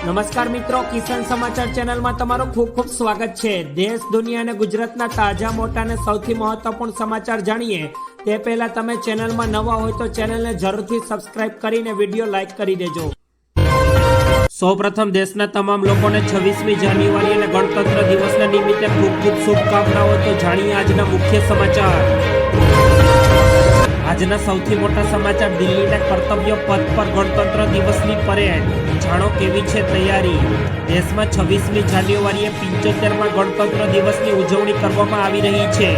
નમસ્કાર મિત્રો, કિસાન સમાચાર ચેનલમાં તમારું ખૂબ ખૂબ સ્વાગત છે. દેશ, દુનિયા અને ગુજરાતના તાજા, મોટા અને સૌથી મહત્વપૂર્ણ સમાચાર જાણીએ. તે પહેલા તમે ચેનલમાં નવા હોય તો ચેનલને જરૂરથી સબસ્ક્રાઇબ કરીને વીડિયો લાઇક કરી દેજો. સૌપ્રથમ દેશના તમામ લોકોને છવ્વીસમી જાન્યુઆરી અને ગણતંત્ર દિવસના નિમિત્તે ખૂબ ખૂબ શુભકામનાઓ તો જાણીએ આજના મુખ્ય સમાચાર. આજના સૌથી મોટા સમાચાર દિલ્હીના કર્તવ્ય પથ પર ગણતંત્ર દિવસની પરેડ. જાણો કેવી છે તૈયારી? દેશમાં છવ્વીસમી જાન્યુઆરીએ પંચોતેરમાં ગણતંત્ર દિવસની ઉજવણી કરવામાં આવી રહી છે.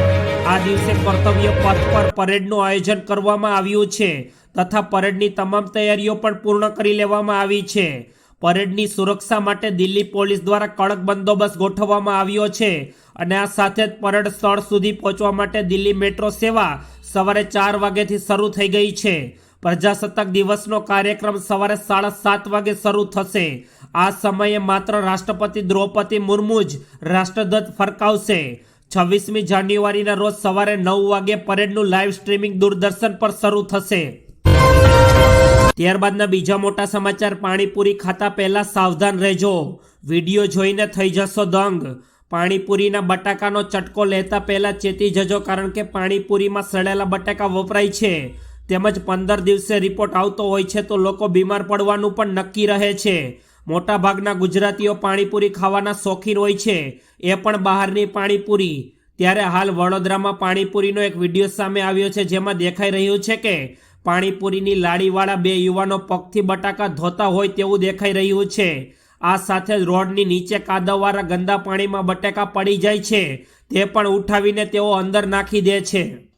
આ દિવસે કર્તવ્ય પથ પર પરેડનું આયોજન કરવામાં આવ્યું છે તથા પરેડની તમામ તૈયારીઓ પણ પૂર્ણ કરી લેવામાં આવી છે. પરેડની સુરક્ષા માટે દિલ્હી પોલીસ દ્વારા કડક બંદોબસ્ત ગોઠવવામાં આવ્યો છે. અને આ સાથે જ પરેડ સ્થળ સુધી પહોંચવા માટે દિલ્હી મેટ્રો સેવા સવારે ચાર વાગ્યાથી શરૂ થઈ ગઈ છે. પ્રજાસત્તાક દિવસનો કાર્યક્રમ સવારે સાડા સાત વાગે શરૂ થશે. આ સમયે માત્ર રાષ્ટ્રપતિ દ્રૌપદી મુર્મુ જ રાષ્ટ્રધ્વજ ફરકાવશે. છવ્વીસમી જાન્યુઆરીના રોજ સવારે નવ વાગે પરેડનું લાઈવ સ્ટ્રીમિંગ દૂરદર્શન પર શરૂ થશે. ત્યારબાદના બીજા મોટા સમાચાર, પાણીપુરી ખાતા પહેલા સાવધાન રહેજો. વીડિયો જોઈને થઈ જશો દંગ. પાણીપુરીના બટાકાનો ચટકો લેતા પહેલા ચેતી જજો કારણ કે પાણીપુરીમાં સડેલા બટાકા વપરાય છે. તેમજ પંદર દિવસે રિપોર્ટ આવતો હોય છે તો લોકો બીમાર પડવાનું પણ નક્કી રહે છે. મોટાભાગના ગુજરાતીઓ પાણીપુરી ખાવાના શોખીન હોય છે. એ પણ બહારની પાણીપુરી. ત્યારે હાલ વડોદરામાં પાણીપુરીનો એક વીડિયો સામે આવ્યો છે જેમાં દેખાઈ રહ્યું છે કે પાણીપુરીની લાડીવાળા બે યુવાનો પગથી બટાકા ધોતા હોય તેવું દેખાઈ રહ્યું છે. આ સાથે જ રોડની નીચે કાદવવાળા ગંદા પાણીમાં બટાકા પડી જાય છે. તે પણ ઉઠાવીને તેઓ અંદર નાખી દે છે.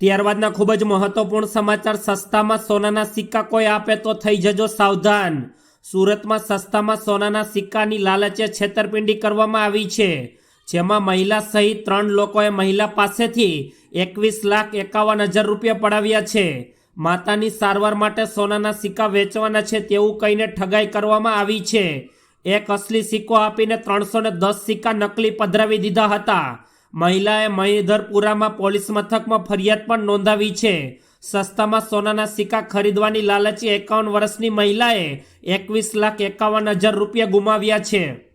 ત્યારબાદના ખૂબ જ મહત્વપૂર્ણ સમાચાર, સસ્તામાં સોનાના સિક્કા કોઈ આપે તો થઈ જજો સાવધાન. સુરતમાં સસ્તામાં સોનાના સિક્કાની લાલચે છેતરપિંડી કરવામાં આવી છે. જેમાં મહિલા સહિત ત્રણ લોકોએ મહિલા પાસેથી એકવીસ લાખ એકાવન હજાર રૂપિયા પડાવ્યા છે. માતાની સારવાર માટે સોનાના સિક્કા વેચવાના છે તેવું કહીને ઠગાઈ કરવામાં આવી છે. એક અસલી સિક્કો આપીને ત્રણસો ને દસ સિક્કા નકલી પધરાવી દીધા હતા. મહિલાએ મહિધરપુરામાં પોલીસ મથકમાં ફરિયાદ પણ નોંધાવી છે. સસ્તામાં સોનાના સિક્કા ખરીદવાની લાલચી એકાવન વર્ષની મહિલાએ એકવીસ લાખ એકાવન હજાર રૂપિયા ગુમાવ્યા છે.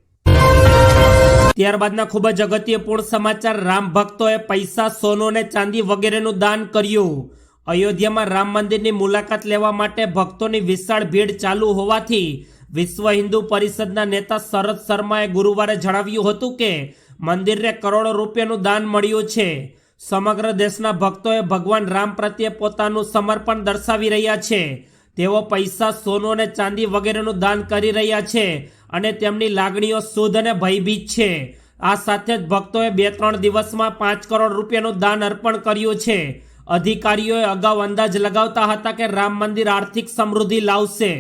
ત્યારબાદના ખૂબ જ અગત્યપૂર્ણ સમાચાર. રામ ભક્તોએ પૈસા, સોનો અને ચાંદી વગેરેનું દાન કર્યું. અયોધ્યામાં રામ મંદિરની મુલાકાત લેવા માટે ભક્તોની વિશાળ ભીડ ચાલુ હોવાથી વિશ્વ હિન્દુ પરિષદના નેતા શરદ શર્માએ ગુરુવારે જણાવ્યું હતું કે, મંદિરને કરોડો રૂપિયાનું દાન મળ્યું છે. સમગ્ર દેશના ભક્તોએ ભગવાન રામ પ્રત્યે પોતાનું સમર્પણ દર્શાવી રહ્યા છે. તેઓ પૈસા, સોનું અને ચાંદી વગેરેનું દાન કરી રહ્યા છે. અને તેમની લાગણીઓ શુદ્ધ અને ભયભીત છે. આ સાથે જ ભક્તોએ બે ત્રણ દિવસમાં પાંચ કરોડ રૂપિયાનું દાન અર્પણ કર્યું છે. અધિકારીઓએ અગાઉ અંદાજ લગાવતા હતા કે રામ મંદિર આર્થિક સમૃદ્ધિ લાવશે.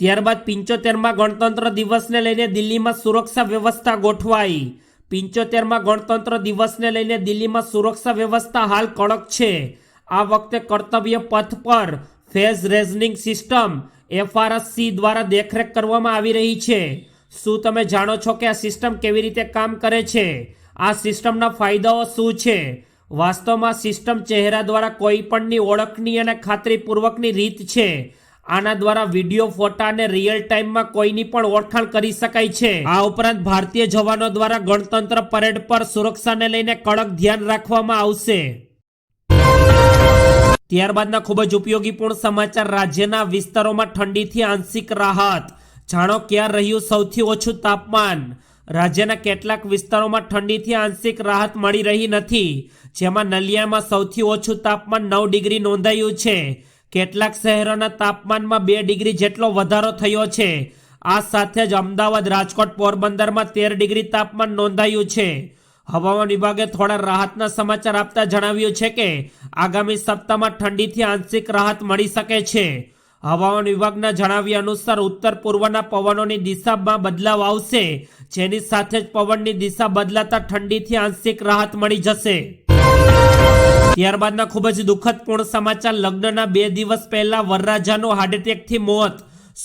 ત્યારબાદ પિંચોતેરમાં ગણતંત્ર દિવસને લઈને દિલ્હીમાં સુરક્ષા વ્યવસ્થા ગોઠવાઈ. પિંચોતેરમાં ગણતંત્ર દિવસને લઈને દિલ્હીમાં સુરક્ષા વ્યવસ્થા હાલ કડક છે. આ વખતે કર્તવ્ય પથ પર ફેઝ રેઝનિંગ સિસ્ટમ એફઆરએસસી દ્વારા દેખરેખ કરવામાં આવી રહી છે. શું તમે જાણો છો કે આ સિસ્ટમ કેવી રીતે કામ કરે છે? આ સિસ્ટમના ફાયદાઓ શું છે? વાસ્તવમાં સિસ્ટમ ચહેરા દ્વારા કોઈ પણની ઓળખની અને ખાતરીપૂર્વકની રીત છે. આના દ્વારા વીડિયો, ફોટા અને રિયલ ટાઈમમાં કોઈની પણ ઓળખાણ કરી શકાય છે. આ ઉપરાંત ભારતીય જવાનો દ્વારા ગણતંત્ર પરેડ પર સુરક્ષાને લઈને કડક ધ્યાન રાખવામાં આવશે. ત્યારબાદના ખૂબ જ ઉપયોગીપૂર્ણ સમાચાર, રાજ્યના વિસ્તારોમાં ઠંડીથી આંશિક રાહત. જાણો ક્યાં રહ્યું સૌથી ઓછું તાપમાન? રાજ્યના કેટલાક વિસ્તારોમાં ઠંડીથી આંશિક રાહત મળી રહી નથી. જેમાં નલિયામાં સૌથી ઓછું તાપમાન નવ ડિગ્રી નોંધાયું છે. કેટલાક શહેરોના તાપમાનમાં બે ડિગ્રી જેટલો વધારો થયો છે. આ સાથે જ અમદાવાદ, રાજકોટ પોરબંદરમાં તેર ડિગ્રી તાપમાન નોંધાયું છે. હવામાન વિભાગે થોડા રાહતના સમાચાર આપતા જણાવ્યું છે કે, આગામી સપ્તાહમાં ઠંડીથી આંશિક રાહત મળી શકે છે. હવામાન વિભાગના જણાવ્યા અનુસાર ઉત્તર પૂર્વના પવનોની દિશામાં બદલાવ આવશે, જેની સાથે જ પવનની દિશા બદલાતા ઠંડીથી આંશિક રાહત મળી જશે. ત્યારબાદના ખૂબ જ દુઃખદપૂર્ણ સમાચાર, લગ્નના બે દિવસ પહેલા વરરાજાનું હાર્ટ એટેકથી મોત.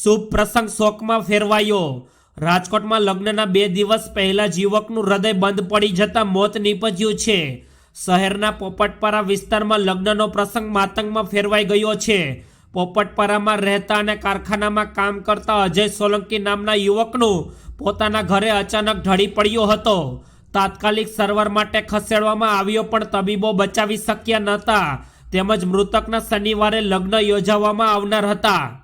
શુભ પ્રસંગ શોકમાં ફેરવાયો. રાજકોટમાં લગ્નના બે દિવસ પહેલા યુવકનું હૃદય બંધ પડી જતા મોત નીપજ્યું છે. શહેરના પોપટપારા વિસ્તારમાં લગ્નનો પ્રસંગ માતંગમાં ફેરવાઈ ગયો છે. પોપટપરામાં રહેતા અને કારખાનામાં કામ કરતા અજય સોલંકી નામના યુવકનું પોતાના ઘરે અચાનક ઢળી પડ્યો હતો. તાત્કાલિક સારવાર માટે ખસેડવામાં આવ્યો પણ તબીબો બચાવી શક્યા નહોતા. તેમજ મૃતકના શનિવારે લગ્ન યોજાવામાં આવનાર હતા.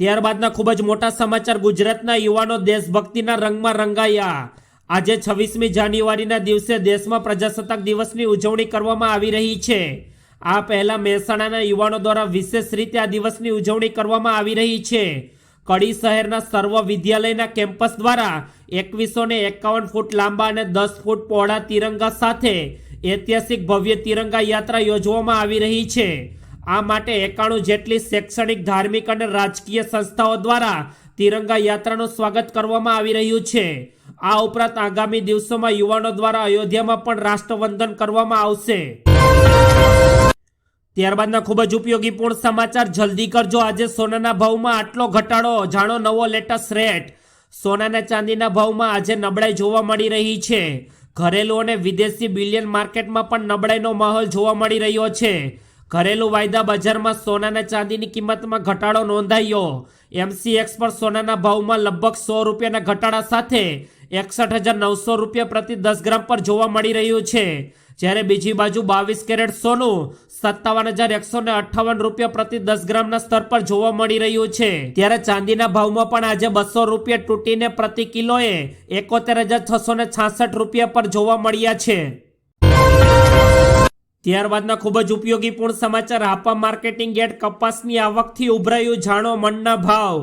ત્યારબાદના ખૂબ જ મોટા સમાચાર ગુજરાતના યુવાનો દેશભક્તિના રંગમાં રંગાયા. આજે છવ્વીસમી જાન્યુઆરીના દિવસે દેશમાં પ્રજાસત્તાક દિવસની ઉજવણી કરવામાં આવી રહી છે. આ પહેલા મહેસાણાના યુવાનો દ્વારા વિશેષ રીતે આ દિવસની ઉજવણી કરવામાં આવી રહી છે. કડી શહેરના સર્વ વિદ્યાલયના કેમ્પસ દ્વારા એકવીસો ને એકાવન ફૂટ લાંબા અને દસ ફૂટ પહોળા તિરંગા સાથે ઐતિહાસિક ભવ્ય તિરંગા યાત્રા યોજવામાં આવી રહી છે. આ માટે એકાણું જેટલી શૈક્ષણિક, ધાર્મિક અને રાજકીય સંસ્થાઓ દ્વારા તિરંગા યાત્રાનું સ્વાગત કરવામાં આવી રહ્યું છે. આ ઉપરાંત આગામી દિવસોમાં યુવાનો દ્વારા અયોધ્યામાં પણ રાષ્ટ્રવંદન કરવામાં આવશે. ત્યારબાદના ખૂબ જ ઉપયોગીપૂર્ણ સમાચાર. જલ્દી કરજો. આજે સોનાના ભાવમાં આટલો ઘટાડો. જાણો નવો લેટેસ્ટ રેટ. સોનાના ચાંદીના ભાવમાં આજે નબળાઈ જોવા મળી રહી છે. ઘરેલું અને વિદેશી બિલિયન માર્કેટમાં પણ નબળાઈનો માહોલ જોવા મળી રહ્યો છે. ઘરેલું વાયદા બજારમાં સોનાના ચાંદીની કિંમતમાં ઘટાડો નોંધાયો. એમસીએક્સ પર સોનાના ભાવમાં લગભગ સો રૂપિયાના ઘટાડા સાથે એકસઠ હજાર નવસો રૂપિયા પ્રતિ દસ ગ્રામ પર જોવા મળી રહ્યું છે. જ્યારે બીજી બાજુ બાવીસ કેરેટ સોનું સત્તાવન હજાર એકસો ને અઠ્ઠાવન રૂપિયા પ્રતિ દસ ગ્રામના સ્તર પર જોવા મળી રહ્યું છે. ત્યારે ચાંદીના ભાવમાં પણ આજે બસો રૂપિયા તૂટીને પ્રતિ કિલોએ એકોતેર હજાર છસો ને છાસઠ રૂપિયા પર જોવા મળ્યા છે. ત્યારબાદના ખૂબ જ ઉપયોગીપૂર્ણ સમાચાર હાપા માર્કેટિંગ યાર્ડ કપાસની આવકથી ઉભરાયું જાણો મનના ભાવ.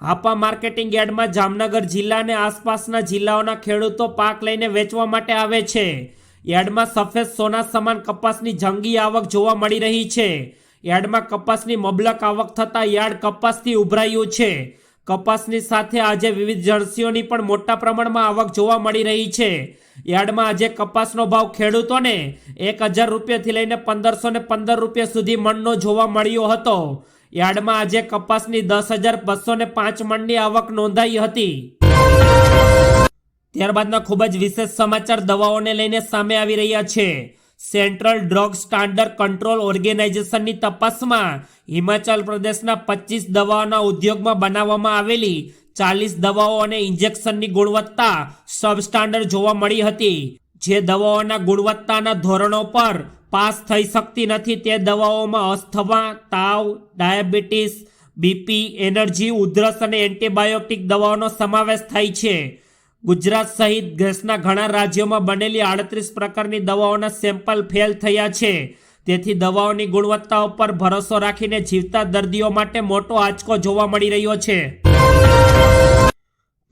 હાપા માર્કેટિંગ યાર્ડમાં જામનગર જિલ્લા અને આસપાસના જિલ્લાઓના ખેડૂતો પાક લઈને વેચવા માટે આવે છે. યાર્ડમાં સફેદ સોના સમાન કપાસની જંગી આવક જોવા મળી રહી છે. યાર્ડમાં કપાસની મબલક આવક થતાં યાર્ડ કપાસથી ઉભરાયું છે. કપાસની સાથે આજે વિવિધ જર્સીઓની પણ મોટા પ્રમાણમાં આવક જોવા મળી રહી છે. યાર્ડમાં આજે કપાસનો ભાવ ખેડૂતોને એક હજાર રૂપિયાથી લઈને પંદરસો ને પંદર રૂપિયા સુધી મણનો જોવા મળ્યો હતો. યાર્ડમાં આજે કપાસની દસ હજાર બસો ને પાંચ મણની આવક નોંધાઈ હતી. ત્યારબાદના ખૂબ જ વિશેષ સમાચાર દવાઓને લઈને સામે આવી રહ્યા છે. સેન્ટ્રલ ડ્રગ સ્ટાન્ડર્ડ કંટ્રોલ ઓર્ગેનાઇઝેશનની તપાસમાં હિમાચલ પ્રદેશના પચીસ દવાઓના ઉદ્યોગમાં બનાવવામાં આવેલી ચાલીસ દવાઓ અને ઇન્જેક્શનની ગુણવત્તા સબસ્ટાન્ડર્ડ જોવા મળી હતી. જે દવાઓના ગુણવત્તાના ધોરણો પર પાસ થઈ શકતી નથી તે દવાઓમાં અસ્થમા, તાવ, ડાયાબિટીસ, બીપી, એનર્જી, ઉધરસ અને એન્ટીબાયોટિક દવાઓનો સમાવેશ થાય છે. ગુજરાત સહિત દેશના ઘણા રાજ્યોમાં બનેલી આડત્રીસ પ્રકારની દવાઓના સેમ્પલ ફેલ થયા છે. તેથી દવાઓની ગુણવત્તા ઉપર ભરોસો રાખીને જીવતા દર્દીઓ માટે મોટો આંચકો જોવા મળી રહ્યો છે.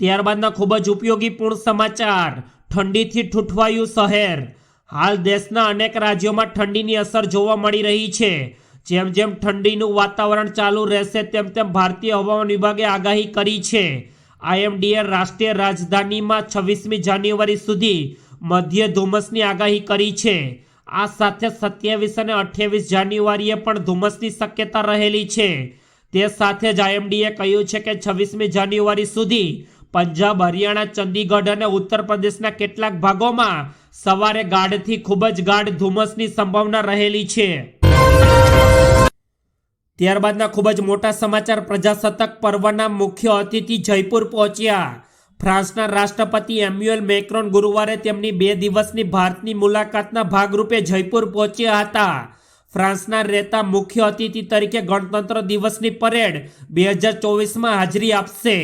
ત્યારબાદના ખૂબ જ ઉપયોગીપૂર્ણ સમાચાર. ઠંડીથી ઠૂઠવાયું શહેર. હાલ દેશના અનેક રાજ્યોમાં ઠંડીની અસર જોવા મળી રહી છે. જેમ જેમ ઠંડીનું વાતાવરણ ચાલુ રહેશે, તેમ તેમ ભારતીય હવામાન વિભાગે આગાહી કરી છે. આઈએમડીએ રાષ્ટ્રીય રાજધાનીમાં છવ્વીસમી જાન્યુઆરી સુધી મધ્ય ધુમ્મસની આગાહી કરી છે. આ સાથે સત્યાવીસ અને અઠ્યાવીસ જાન્યુઆરીએ પણ ધુમ્મસની શક્યતા રહેલી છે. તે સાથે જ આઈએમડીએ કહ્યું છે કે છવ્વીસમી જાન્યુઆરી સુધી પંજાબ, હરિયાણા, ચંદીગઢ અને ઉત્તર પ્રદેશના કેટલાક ભાગોમાં સવારે ગાઢથી ખૂબ જ ગાઢ ધુમ્મસની સંભાવના રહેલી છે. ત્યારબાદના ખૂબ જ મોટા સમાચાર પ્રજાસત્તાક પર્વના મુખ્ય અતિથિ જયપુર પહોંચ્યા. ફ્રાન્સના રાષ્ટ્રપતિ એમ્યુઅલ મેક્રોન ગુરુવારે તેમની બે દિવસની ભારતની મુલાકાતના ભાગરૂપે જયપુર પહોંચ્યા હતા. ફ્રાન્સના રહેતા મુખ્ય અતિથિ તરીકે ગણતંત્ર દિવસની પરેડ બે હજાર ચોવીસમાં હાજરી આપશે.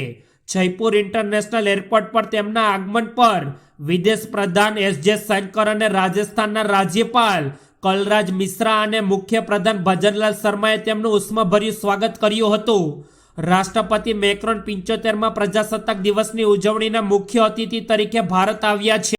જયપુર ઇન્ટરનેશનલ એરપોર્ટ પર તેમના આગમન પર વિદેશ પ્રધાન એસ જે શંકર અને રાજસ્થાનના રાજ્યપાલ કલરાજ મિશ્રા અને મુખ્ય પ્રધાન ભજનલાલ શર્માએ તેમનું ઉષ્માભર્યું સ્વાગત કર્યું હતું. રાષ્ટ્રપતિ મેક્રોન પિંચોતેરમાં પ્રજાસત્તાક દિવસની ઉજવણીના મુખ્ય અતિથિ તરીકે ભારત આવ્યા છે.